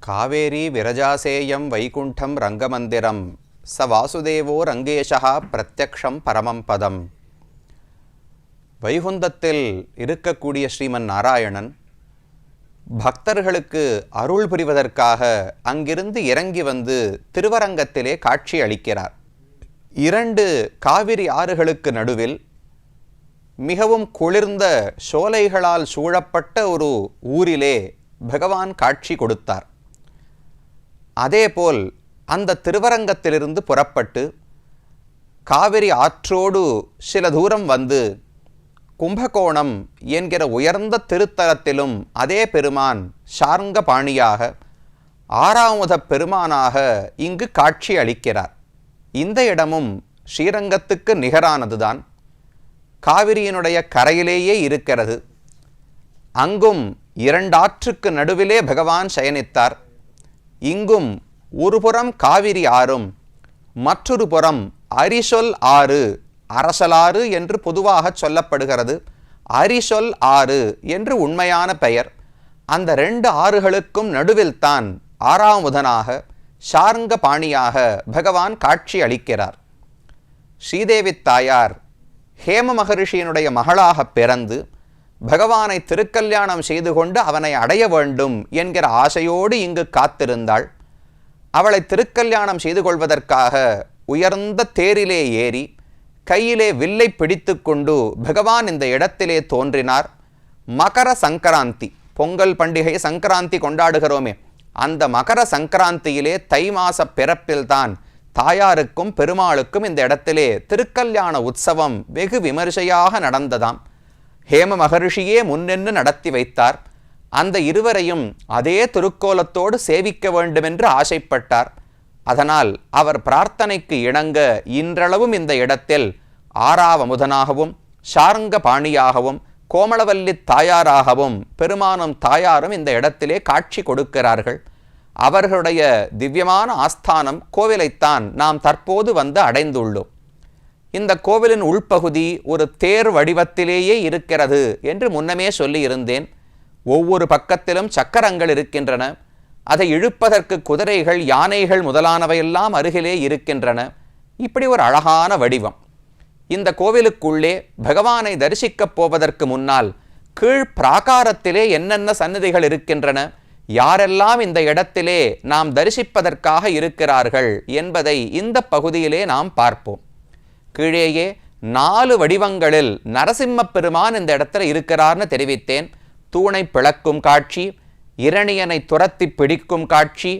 காவேரி விரஜாசேயம் வைகுண்டம் ரங்கமந்திரம் ச வாசுதேவோ ரங்கேஷா பிரத்யக்ஷம் பரமம் பதம். வைகுந்தத்தில் இருக்கக்கூடிய ஸ்ரீமன் நாராயணன் பக்தர்களுக்கு அருள் புரிவதற்காக அங்கிருந்து இறங்கி வந்து திருவரங்கத்திலே காட்சி அளிக்கிறார். இரண்டு காவிரி ஆறுகளுக்கு நடுவில் மிகவும் குளிர்ந்த சோலைகளால் சூழப்பட்ட ஒரு ஊரிலே பகவான் காட்சி கொடுத்தார். அதேபோல் அந்த திருவரங்கத்திலிருந்து புறப்பட்டு காவிரி ஆற்றோடு சில தூரம் வந்து கும்பகோணம் என்கிற உயர்ந்த திருத்தலத்திலும் அதே பெருமான் சார்ங்க பாணியாக ஆறாமுத பெருமானாக இங்கு காட்சி அளிக்கிறார். இந்த இடமும் ஸ்ரீரங்கத்துக்கு நிகரானதுதான். காவிரியினுடைய கரையிலேயே இருக்கிறது. அங்கும் இரண்டாற்றுக்கு நடுவிலே பகவான் சயனித்தார். இங்கும் ஒருபுறம் காவிரி ஆறும் மற்றொரு புறம் அரிசொல் ஆறு அரசலாறு என்று பொதுவாக சொல்லப்படுகிறது. அரிசொல் ஆறு என்று உண்மையான பெயர். அந்த ரெண்டு ஆறுகளுக்கும் நடுவில்தான் ஆறாமுதனாக சார்ங்க பாணியாக பகவான் காட்சி அளிக்கிறார். ஸ்ரீதேவி தாயார் ஹேம மகரிஷியினுடைய மகளாக பிறந்து பகவானை திருக்கல்யாணம் செய்து கொண்டு அவனை அடைய வேண்டும் என்கிற ஆசையோடு இங்கு காத்திருந்தாள். அவளை திருக்கல்யாணம் செய்து கொள்வதற்காக உயர்ந்த தேரிலே ஏறி கையிலே வில்லை பிடித்து கொண்டு பகவான் இந்த இடத்திலே தோன்றினார். மகர சங்கராந்தி பொங்கல் பண்டிகை சங்கராந்தி கொண்டாடுகிறோமே அந்த மகர சங்கராந்தியிலே தை மாச பிறப்பில்தான் தாயாருக்கும் பெருமாளுக்கும் இந்த இடத்திலே திருக்கல்யாண உற்சவம் வெகு விமரிசையாக நடந்ததாம். ஹேம மகரிஷியே முன்னின்று நடத்தி வைத்தார். அந்த இருவரையும் அதே திருக்கோலத்தோடு சேவிக்க வேண்டுமென்று ஆசைப்பட்டார். அதனால் அவர் பிரார்த்தனைக்கு இணங்க இன்றளவும் இந்த இடத்தில் ஆறாவமுதனாகவும் சார்ங்க பாணியாகவும் கோமளவல்லி தாயாராகவும் பெருமானும் தாயாரும் இந்த இடத்திலே காட்சி கொடுக்கிறார்கள். அவர்களுடைய திவ்யமான ஆஸ்தானம் கோவிலைத்தான் நாம் தற்போது வந்து அடைந்துள்ளோம். இந்த கோவிலின் உள்பகுதி ஒரு தேர் வடிவத்திலேயே இருக்கிறது என்று முன்னமே சொல்லியிருந்தேன். ஒவ்வொரு பக்கத்திலும் சக்கரங்கள் இருக்கின்றன. அதை இழுப்பதற்கு குதிரைகள் யானைகள் முதலானவையெல்லாம் அருகிலே இருக்கின்றன. இப்படி ஒரு அழகான வடிவம். இந்த கோவிலுக்குள்ளே பகவானை தரிசிக்கப் போவதற்கு முன்னால் கீழ் பிராகாரத்திலே என்னென்ன சன்னதிகள் இருக்கின்றன யாரெல்லாம் இந்த இடத்திலே நாம் தரிசிப்பதற்காக இருக்கிறார்கள் என்பதை இந்த பகுதியிலே நாம் பார்ப்போம். கீழேயே நாலு வடிவங்களில் நரசிம்ம பெருமான் இந்த இடத்துல இருக்கிறார்னு தெரிவித்தேன். தூணை பிளக்கும் காட்சி இரணியனை துரத்தி பிடிக்கும் காட்சி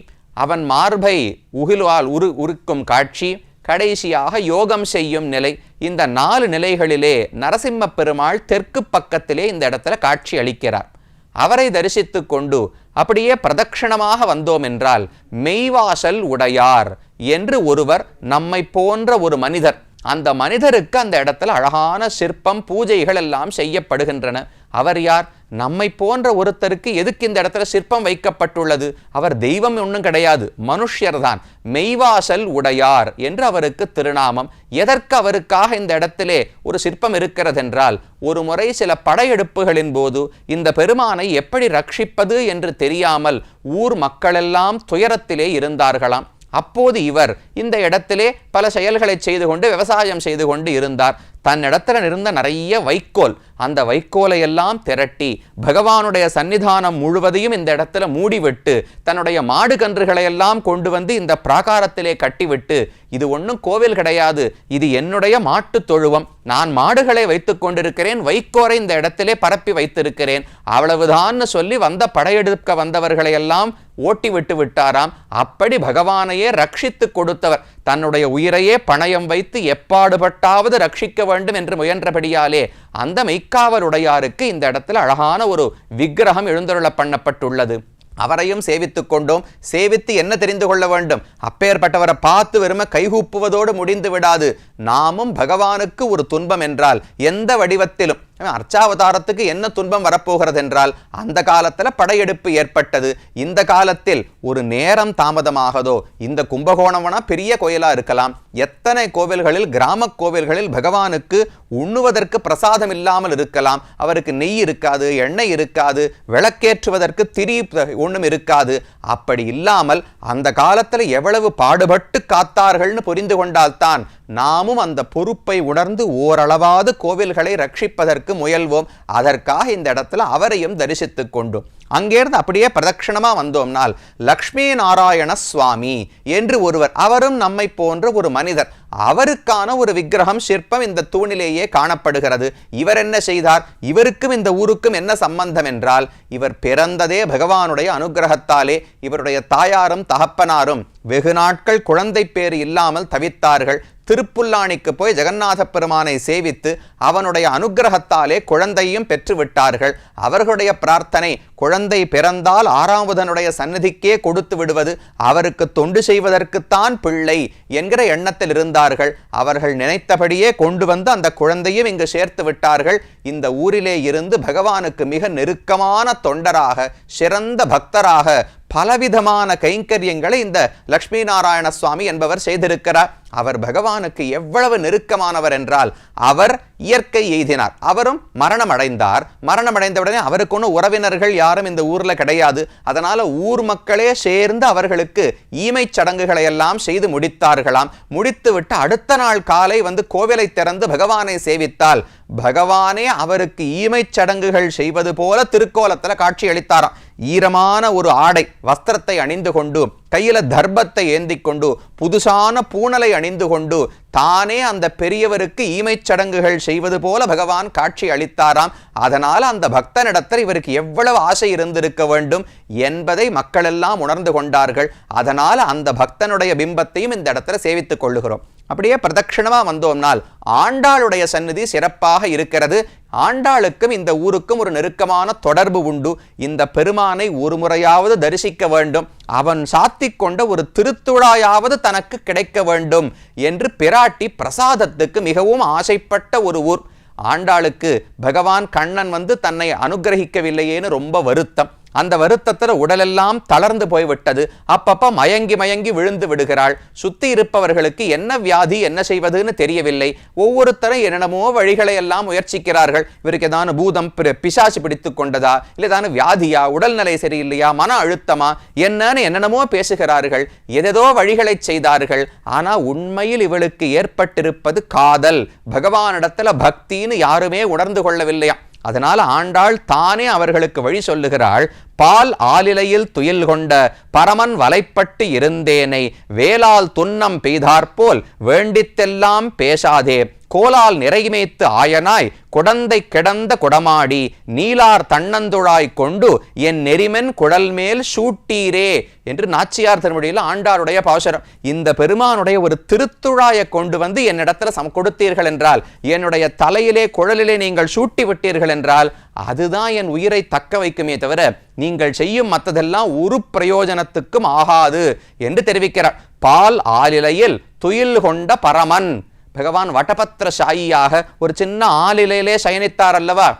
அவன் மார்பை உகிலால் உரு உருக்கும் காட்சி கடைசியாக யோகம் செய்யும் நிலை. இந்த நாலு நிலைகளிலே நரசிம்ம பெருமாள் தெற்கு பக்கத்திலே இந்த இடத்துல காட்சி அளிக்கிறார். அவரை தரிசித்து கொண்டு அப்படியே பிரதட்சணமாக வந்தோம் என்றால் மெய்வாசல் உடையார் என்று ஒருவர் நம்மை போன்ற ஒரு மனிதர் அந்த மனிதருக்கு அந்த இடத்துல அழகான சிற்பம் பூஜைகள் எல்லாம் செய்யப்படுகின்றன. அவர் யார்? நம்மை போன்ற ஒருத்தருக்கு எதுக்கு இந்த இடத்துல சிற்பம் வைக்கப்பட்டுள்ளது? அவர் தெய்வம் ஒன்றும் கிடையாது மனுஷ்யர்தான் மெய்வாசல் உடையார் என்று அவருக்கு திருநாமம். எதற்கு அவருக்காக இந்த இடத்திலே ஒரு சிற்பம் இருக்கிறதென்றால் ஒரு முறை சில படையெடுப்புகளின் போது இந்த பெருமானை எப்படி ரட்சிப்பது என்று தெரியாமல் ஊர் மக்களெல்லாம் துயரத்திலே இருந்தார்களாம். அப்போது இவர் இந்த இடத்திலே பல செயல்களை செய்து கொண்டு விவசாயம் செய்து கொண்டு இருந்தார். தன்னிடத்தில் இருந்த நிறைய வைக்கோல் அந்த வைக்கோலை எல்லாம் திரட்டி பகவானுடைய சன்னிதானம் முழுவதையும் இந்த இடத்துல மூடிவிட்டு தன்னுடைய மாடு கன்றுகளை எல்லாம் கொண்டு வந்து இந்த பிராகாரத்திலே கட்டிவிட்டு இது ஒன்றும் கோவில் கிடையாது. இது என்னுடைய மாட்டுத் தொழுவம். நான் மாடுகளை வைத்து கொண்டிருக்கிறேன். வைக்கோரை இந்த இடத்திலே பரப்பி வைத்திருக்கிறேன். அவ்வளவுதான்னு சொல்லி வந்த படையெடுக்க வந்தவர்களை எல்லாம் ஓட்டி விட்டு விட்டாராம். அப்படி பகவானையே ரட்சித்து கொடுத்தவர். தன்னுடைய உயிரையே பணயம் வைத்து எப்பாடுபட்டாவது ரட்சிக்க வேண்டும் என்று முயன்றபடியாலே அந்த மெய்க்காவலுடையாருக்கு இந்த இடத்துல அழகான ஒரு விக்கிரகம் எழுந்தருள பண்ணப்பட்டுள்ளது. அவரையும் சேவித்துக் கொண்டோம். சேவித்து என்ன தெரிந்து கொள்ள வேண்டும்? அப்பேற்பட்டவரை பார்த்து வெறும கைகூப்புவதோடு முடிந்து விடாது. நாமும் பகவானுக்கு ஒரு துன்பம் என்றால் எந்த வடிவத்திலும் அர்ச்சாவதாரத்துக்கு என்ன துன்பம் வரப்போகிறது என்றால் அந்த காலத்தில் படையெடுப்பு ஏற்பட்டது. இந்த காலத்தில் ஒரு நேரம் தாமதமாகதோ இந்த கும்பகோணம்னா பெரிய கோயிலாக இருக்கலாம். எத்தனை கோவில்களில் கிராம கோவில்களில் பகவானுக்கு உண்ணுவதற்கு பிரசாதம் இல்லாமல் இருக்கலாம். அவருக்கு நெய் இருக்காது எண்ணெய் இருக்காது விளக்கேற்றுவதற்கு திரி ஒன்றும் இருக்காது. அப்படி இல்லாமல் அந்த காலத்தில் எவ்வளவு பாடுபட்டு காத்தார்கள்னு புரிந்து கொண்டால்தான் நாமும் அந்த பொறுப்பை உணர்ந்து ஓரளவாது கோவில்களை ரட்சிப்பதற்கு முயல்வோம். அதற்காக இந்த இடத்துல அவரையும் தரிசித்துக் கொண்டோம். அங்கேருந்து அப்படியே பிரதட்சணமா வந்தோம்னால் லக்ஷ்மி நாராயண சுவாமி என்று ஒருவர் அவரும் நம்மை போன்ற ஒரு மனிதர். அவருக்கான ஒரு விக்கிரகம் சிற்பம் இந்த தூணிலேயே காணப்படுகிறது. இவர் என்ன செய்தார்? இவருக்கும் இந்த ஊருக்கும் என்ன சம்பந்தம் என்றால் இவர் பிறந்ததே பகவானுடைய அனுகிரகத்தாலே இவருடைய தாயாரும் தகப்பனாரும் வெகு நாட்கள் குழந்தை பேர் இல்லாமல் தவித்தார்கள். திருப்புல்லாணிக்கு போய் ஜெகநாத பெருமானை சேவித்து அவனுடைய அனுகிரகத்தாலே குழந்தையும் பெற்று விட்டார்கள் அவர்களுடைய பிரார்த்தனை குழந்தை பிறந்தால் ஆறாவதனுடைய சந்நிதிக்கே கொடுத்து விடுவது அவருக்கு தொண்டு செய்வதற்குத்தான் பிள்ளை என்கிற எண்ணத்தில் இருந்தார்கள். அவர்கள் நினைத்தபடியே கொண்டு வந்து அந்த குழந்தையும் இங்கு சேர்த்து விட்டார்கள். இந்த ஊரிலே இருந்து பகவானுக்கு மிக நெருக்கமான தொண்டராக சிறந்த பக்தராக பலவிதமான கைங்கரியங்களை இந்த லக்ஷ்மி நாராயண சுவாமி என்பவர் செய்திருக்கிறார். அவர் பகவானுக்கு எவ்வளவு நெருக்கமானவர் என்றால் அவர் இயற்கை எய்தினார். அவரும் மரணம் அடைந்தார் மரணம் அடைந்தவுடனே அவருக்கு ஒன்றும் உறவினர்கள் யாரும் இந்த ஊரில் கிடையாது. அதனால் ஊர் மக்களே சேர்ந்து அவர்களுக்கு ஈமை சடங்குகளை எல்லாம் செய்து முடித்தார்களாம். முடித்துவிட்டு அடுத்த நாள் காலை வந்து கோவிலை திறந்து பகவானை சேவித்தால் பகவானே அவருக்கு ஈமை சடங்குகள் செய்வது போல திருக்கோலத்தில் காட்சி அளித்தாராம் ஈரமான ஒரு ஆடை வஸ்திரத்தை அணிந்து கொண்டு கையில தர்பத்தை ஏந்தி கொண்டு புதுசான பூணலை அணிந்து கொண்டு தானே அந்த பெரியவருக்கு ஈமைச் சடங்குகள் செய்வது போல பகவான் காட்சி அளித்தாராம். அதனால் அந்த பக்தனிடத்தில் இவருக்கு எவ்வளவு ஆசை இருந்திருக்க வேண்டும் என்பதை மக்களெல்லாம் உணர்ந்து கொண்டார்கள். அதனால் அந்த பக்தனுடைய பிம்பத்தையும் இந்த இடத்துல சேவித்துக் கொள்ளுகிறோம். அப்படியே பிரதட்சிணமாக வந்தோம்னால் ஆண்டாளுடைய சந்நிதி சிறப்பாக இருக்கிறது. ஆண்டாளுக்கும் இந்த ஊருக்கும் ஒரு நெருக்கமான தொடர்பு உண்டு. இந்த பெருமானை ஒரு முறையாவது தரிசிக்க வேண்டும். அவன் சாத்திக் கொண்ட ஒரு திருத்துழாயாவது தனக்கு கிடைக்க வேண்டும் என்று பிராட்டி பிரசாதத்துக்கு மிகவும் ஆசைப்பட்ட ஒரு ஊர். ஆண்டாளுக்கு பகவான் கண்ணன் வந்து தன்னை அனுகிரகிக்கவில்லையேன்னு ரொம்ப வருத்தம். அந்த வருத்தத்தில் உடலெல்லாம் தளர்ந்து போய்விட்டது. அப்பப்ப மயங்கி மயங்கி விழுந்து விடுகிறாள். சுத்தி இருப்பவர்களுக்கு என்ன வியாதி என்ன செய்வதுன்னு தெரியவில்லை. ஒவ்வொருத்தரும் என்னென்னமோ வழிகளை எல்லாம் முயற்சிக்கிறார்கள். இவருக்கு ஏதான பூதம் பிசாசு பிடித்து கொண்டதா? இல்லை ஏதான வியாதியா? உடல்நிலை சரியில்லையா? மன அழுத்தமா? என்னன்னு என்னென்னமோ பேசுகிறார்கள். எதேதோ வழிகளை செய்தார்கள். ஆனா உண்மையில் இவளுக்கு ஏற்பட்டிருப்பது காதல். பகவானிடத்துல பக்தின்னு யாருமே உணர்ந்து கொள்ளவில்லையா அதனால் ஆண்டாள் தானே அவர்களுக்கு வழி சொல்லுகிறாள் பால் ஆலிலையில் துயில் கொண்ட பரமன் வலைப்பட்டு இருந்தேனை வேளால் துன்னம் பெய்தாற்போல் வேண்டித்தெல்லாம் பேசாதே. கோலால் நிறைமேத்து ஆயனாய் குடந்தை கிடந்த குடமாடி நீலார் தன்னந்துழாய் கொண்டு என் நெறிமென் குடல் மேல் சூட்டீரே என்று நாச்சியார் திருமொழியில் ஆண்டாருடைய பாசுரம். இந்த பெருமானுடைய ஒரு திருத்துழாயை கொண்டு வந்து என்னிடத்துல சம் கொடுத்தீர்கள் என்றால் என்னுடைய தலையிலே குழலிலே நீங்கள் சூட்டி விட்டீர்கள் என்றால் அதுதான் என் உயிரை தக்க வைக்குமே தவிர நீங்கள் செய்யும் மற்றதெல்லாம் ஒரு பிரயோஜனத்துக்கும் ஆகாது என்று தெரிவிக்கிறார். பால் ஆலிலையில் துயில் கொண்ட பரமன். பகவான் வட்டபத்திர சாயியாக ஒரு சின்ன ஆளிலையிலே சயனித்தார் அல்லவா?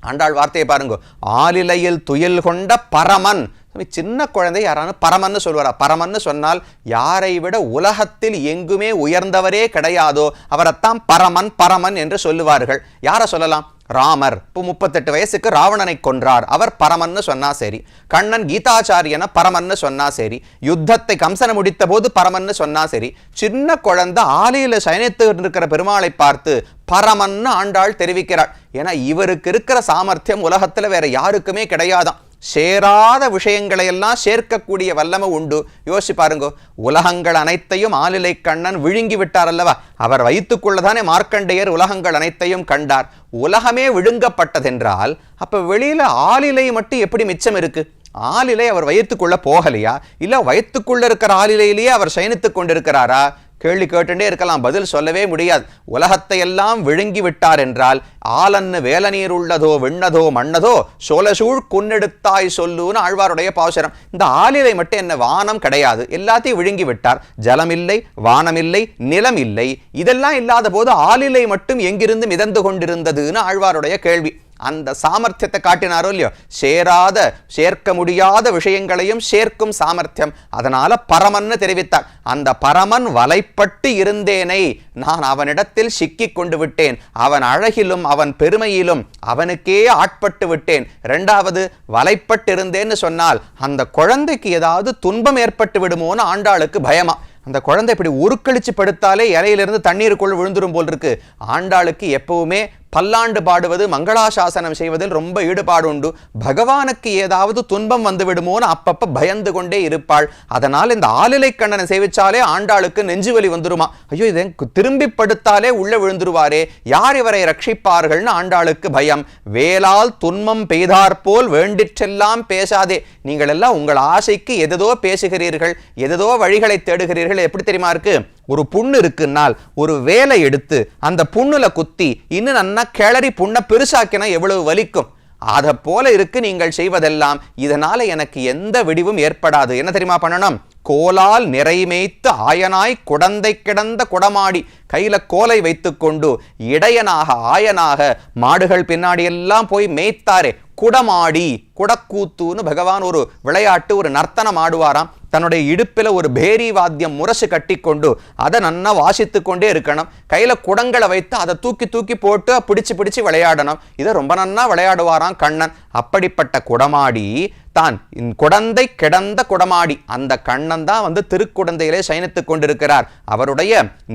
ஆண்டாள் வார்த்தையை பாருங்க. ஆளிலையில் துயில் கொண்ட பரமன். சின்ன குழந்தை யாரானு பரமன்னு சொல்லுவாரா? பரமன்னு சொன்னால் யாரை விட உலகத்தில் எங்குமே உயர்ந்தவரே கிடையாதோ அவரைத்தான் பரமன் பரமன் என்று சொல்லுவார்கள். யாரை சொல்லலாம்? ராமர். இப்போ முப்பத்தெட்டு வயசுக்கு ராவணனை கொன்றார். அவர் பரமன்னு சொன்னா சரி. கண்ணன் கீதாச்சாரியன பரமன்னு சொன்னா சரி. யுத்தத்தை கம்சனை முடித்த போது பரமன்னு சொன்னா சரி. சின்ன குழந்தை ஆலையில சயனித்து இருக்கிற பெருமாளை பார்த்து பரமன்னு ஆண்டாள் தெரிவிக்கிறாள். ஏன்னா இவருக்கு இருக்கிற சாமர்த்தியம் உலகத்துல வேற யாருக்குமே கிடையாதான் சேராத விஷயங்களை எல்லாம் சேர்க்கக்கூடிய வல்லமை உண்டு. யோசிச்சு பாருங்க உலகங்கள் அனைத்தையும் ஆளிலை கண்ணன் விழுங்கி விட்டார் அல்லவா? அவர் வைத்துக்கொள்ளதானே மார்க்கண்டேயர் உலகங்கள் அனைத்தையும் கண்டார். உலகமே விழுங்கப்பட்டதென்றால் அப்போ வெளியில ஆளிலை மட்டும் எப்படி மிச்சம் இருக்கு? ஆளிலை அவர் வயிற்றுக்குள்ள போகலையா? இல்லை வயிற்றுக்குள்ள இருக்கிற ஆளிலையிலேயே அவர் சயனித்துக் கொண்டிருக்கிறாரா? கேள்வி கேட்டுட்டே இருக்கலாம் பதில் சொல்லவே முடியாது. உலகத்தை எல்லாம் விழுங்கி விட்டார் என்றால் ஆலன்னு வேலநீர் உள்ளதோ விண்ணதோ மண்ணதோ சோலசூழ் குன்னெடுத்தாய் சொல்லுன்னு ஆழ்வாருடைய பாசுரம். இந்த ஆலிலை மட்டும் என்ன வானம் கிடையாது. எல்லாத்தையும் விழுங்கி விட்டார் ஜலம் இல்லை வானம் இல்லை நிலம் இல்லை இதெல்லாம் இல்லாத போது ஆலிலை மட்டும் எங்கிருந்து மிதந்து கொண்டிருந்ததுன்னு ஆழ்வாருடைய கேள்வி. அந்த சாமர்த்தியத்தை காட்டினாரோ இல்லையோ? சேராத சேர்க்க முடியாத விஷயங்களையும் சேர்க்கும் சாமர்த்தியம். அதனால பரமன்னு தெரிவித்தார். அந்த பரமன் வலைப்பட்டு இருந்தேனை நான் அவனிடத்தில் சிக்கிக் கொண்டு விட்டேன். அவன் அழகிலும் அவன் பெருமையிலும் அவனுக்கே ஆட்பட்டு விட்டேன். ரெண்டாவது வலைப்பட்டு இருந்தேன்னு சொன்னால் அந்த குழந்தைக்கு ஏதாவது துன்பம் ஏற்பட்டு விடுமோன்னு ஆண்டாளுக்கு பயமா? அந்த குழந்தை இப்படி உருக்களிச்சு படுத்தாலே இலையிலிருந்து தண்ணீருக்குள் விழுந்துரும் போல் இருக்கு. ஆண்டாளுக்கு எப்பவுமே பல்லாண்டு பாடுவது மங்களாசாசனம் செய்வதில் ரொம்ப ஈடுபாடு உண்டு. பகவானுக்கு ஏதாவது துன்பம் வந்துவிடுமோன்னு அப்பப்ப பயந்து கொண்டே இருப்பாள். அதனால் இந்த ஆளிலை கண்ணனை சேவிச்சாலே ஆண்டாளுக்கு நெஞ்சு வலி வந்துருமா? ஐயோ இதை திரும்பி படுத்தாலே உள்ள விழுந்துருவாரே. யார் இவரை ரட்சிப்பார்கள்னு ஆண்டாளுக்கு பயம். வேலால் துன்பம் பெய்தாற்போல் வேண்டிற்றெல்லாம் பேசாதே. நீங்கள் எல்லாம் உங்கள் ஆசைக்கு எதோ பேசுகிறீர்கள் எதோ வழிகளை தேடுகிறீர்கள். எப்படி தெரியுமா இருக்கு? ஒரு புண்ணு இருக்குன்னால் ஒரு வேலை எடுத்து அந்த புண்ணுல குத்தி இன்னும் நன்னா கிளறி புண்ணை பெருசாக்கினா எவ்வளவு வலிக்கும்? அதை போல இருக்கு நீங்கள் செய்வதெல்லாம். இதனால எனக்கு எந்த விடிவும் ஏற்படாது. என்ன தெரியுமா பண்ணணும்? கோலால் நிறைமேய்த்து ஆயனாய் குடந்தை கிடந்த குடமாடி கையில கோலை வைத்துக்கொண்டு இடையனாக ஆயனாக மாடுகள் பின்னாடி எல்லாம் போய் மேய்த்தாரே. குடமாடி குடக்கூத்துன்னு பகவான் ஒரு விளையாட்டு ஒரு நர்த்தனம் ஆடுவாராம். தன்னுடைய இடுப்பில் ஒரு பேரி வாத்தியம் முரசு கட்டி கொண்டு அதை நன்னா வாசித்து கொண்டே இருக்கணும். கையில குடங்களை வைத்து அதை தூக்கி தூக்கி போட்டு பிடிச்சு பிடிச்சு விளையாடணும். இதை ரொம்ப நன்னா விளையாடுவாராம் கண்ணன். அப்படிப்பட்ட குடமாடி தான். குடந்தை கிடந்த குடமாடி. அந்த கண்ணன் தான் வந்து திருக்குடந்தையிலே சயனித்துக் கொண்டிருக்கிறார். அவருடைய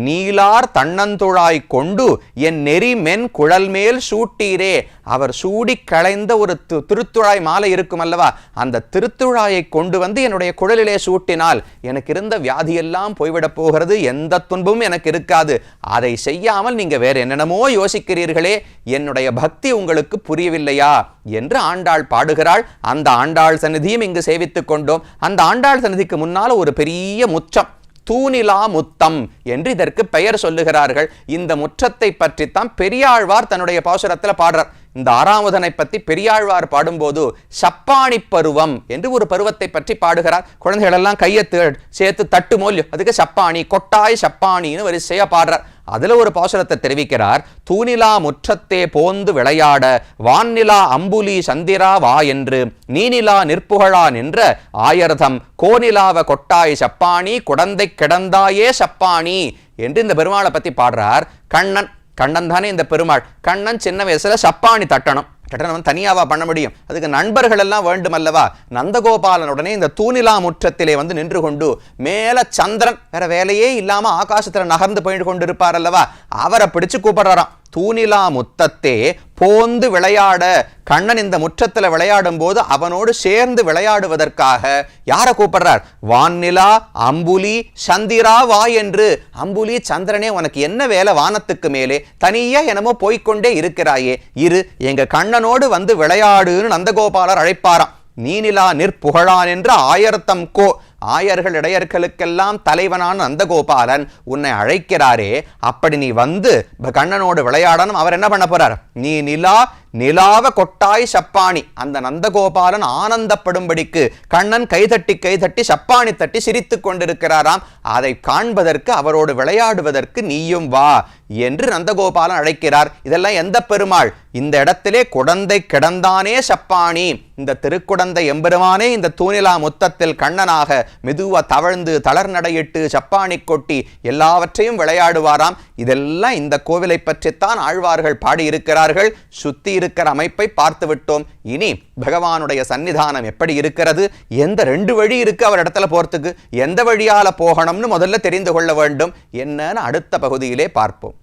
நீலார் தன்னந்துழாய் கொண்டு என் நெறி மென் குழல் மேல் சூட்டீரே. அவர் சூடி களைந்த ஒரு திருத்துழாய் மாலை இருக்கும் அல்லவா அந்த திருத்துழாயை கொண்டு வந்து என்னுடைய குழலிலே சூட்டினால் எனக்கு இருந்த வியாதியெல்லாம் போய்விடப் போகிறது. எந்த துன்பமும் எனக்கு இருக்காது. அதை செய்யாமல் நீங்க வேற என்னென்னமோ யோசிக்கிறீர்களே. என்னுடைய பக்தி உங்களுக்கு புரியவில்லையா? என்று ஆண்டாள் பாடுகிறாள். அந்த ஆண்டாள் சந்நிதியும் இங்கு சேவித்துக் கொண்டோம். அந்த ஆண்டாள் சந்நிதிக்கு முன்னால் ஒரு பெரிய முச்சம். தூணிலா முத்தம் என்று இதற்கு பெயர் சொல்லுகிறார்கள். இந்த முற்றத்தை பற்றித்தான் பெரியாழ்வார் தன்னுடைய பாசுரத்தில் பாடுறார். இந்த ஆறாமுதனை பற்றி பெரியாழ்வார் பாடும்போது சப்பாணி பருவம் என்று ஒரு பருவத்தை பற்றி பாடுகிறார். குழந்தைகள் எல்லாம் கையை சேர்த்து தட்டு மோல்யம் அதுக்கு சப்பாணி கொட்டாய் சப்பானின்னு வரிசையாக பாடுறார். அதுல ஒரு பாசுரத்தை தெரிவிக்கிறார் தூணிலா முற்றத்தே போந்து விளையாட வான்நிலா அம்புலி சந்திரா வா என்று நீனிலா நிற்புகழா நின்ற ஆயர்தம் கோனிலாவ கொட்டாய் சப்பாணி குடந்தை கிடந்தாயே சப்பாணி என்று இந்த பெருமாளை பத்தி பாடுறார். கண்ணன் கண்ணன் தானே இந்த பெருமாள். கண்ணன் சின்ன வயசுல சப்பாணி தட்டணும். கட்டணம் தனியாவா பண்ண முடியும். அதுக்கு நண்பர்கள் எல்லாம் வேண்டும் அல்லவா நந்தகோபாலன் உடனே இந்த தூணிலா முற்றத்திலே வந்து நின்று கொண்டு மேல சந்திரன் வேற வேலையே இல்லாம ஆகாசத்துல நகர்ந்து போயிட்டு கொண்டு இருப்பார் அல்லவா? அவரை பிடிச்சு கூப்பிடுறாராம். தூணிலா முத்தத்தே போந்து விளையாட கண்ணன் இந்த முற்றத்தில் விளையாடும் போது அவனோடு சேர்ந்து விளையாடுவதற்காக யாரை கூப்பிடுறார்? வான்நிலா அம்புலி சந்திரா வா என்று. அம்புலி சந்திரனே உனக்கு என்ன வேலை வானத்துக்கு மேலே? தனியா என்னமோ போய்கொண்டே இருக்கிறாயே. இரு எங்க கண்ணனோடு வந்து விளையாடுன்னு நந்தகோபாலர் அழைப்பாராம். நீனிலா நிற்புகழான் என்று ஆயிரத்தம் கோ. ஆயர்கள் இடையர்களுக்கெல்லாம் தலைவனான நந்தகோபாலன் உன்னை அழைக்கிறாரே. அப்படி நீ வந்து கண்ணனோடு விளையாடணும். அவர் என்ன பண்ண போறார்? நீ நிலா நிலாவ கொட்டாய் சப்பாணி அந்த நந்தகோபாலன் ஆனந்தப்படும்படிக்கு கண்ணன் கைதட்டி கைதட்டி சப்பாணி தட்டி சிரித்து கொண்டிருக்கிறாராம். அதை காண்பதற்கு அவரோடு விளையாடுவதற்கு நீயும் வா என்று நந்தகோபாலன் அழைக்கிறார். இதெல்லாம் எந்த பெருமாள்? இந்த இடத்திலே குடந்தை கிடந்தானே சப்பாணி இந்த திருக்குடந்தை எம்பெருமானே இந்த தூணிலா முத்தத்தில் கண்ணனாக மெதுவா தவழ்ந்து தளர் நடையிட்டு சப்பானி கொட்டி எல்லாவற்றையும் விளையாடுவாராம். இதெல்லாம் இந்த கோவிலை பற்றித்தான் ஆழ்வார்கள் பாடியிருக்கிறார்கள். சுத்தி இருக்கிற அமைப்பை பார்த்து விட்டோம். இனி பகவானுடைய சன்னிதானம் எப்படி இருக்கிறது? எந்த ரெண்டு வழி இருக்கு அவர் இடத்துல போறதுக்கு? எந்த வழியால போகணும்னு முதல்ல தெரிந்து கொள்ள வேண்டும். என்னன்னு அடுத்த பகுதியிலே பார்ப்போம்.